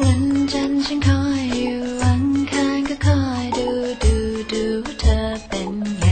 วันจันทร์ฉัคอยอยู่อังคารก็คอยดูดูดูเธอเป็นไง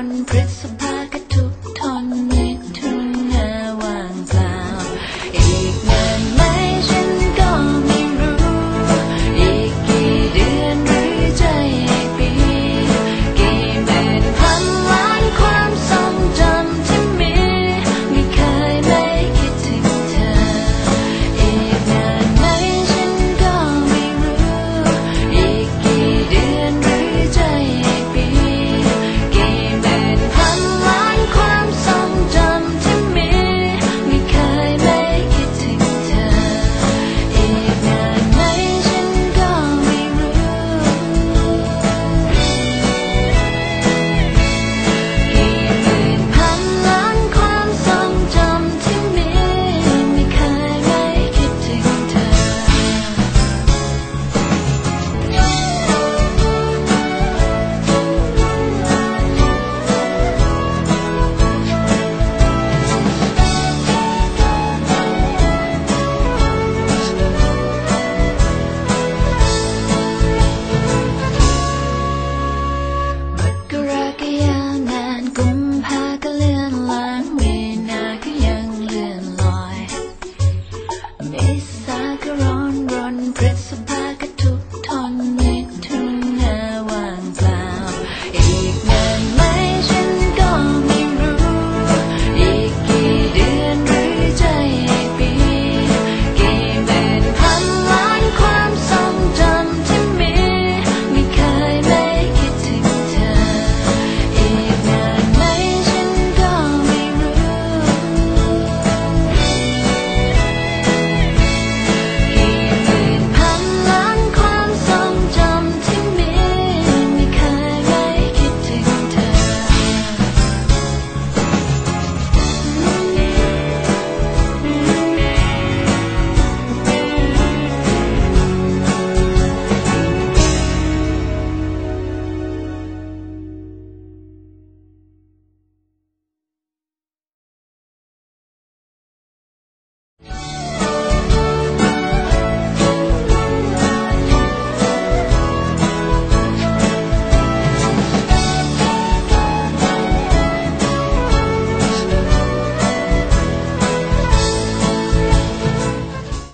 on principle.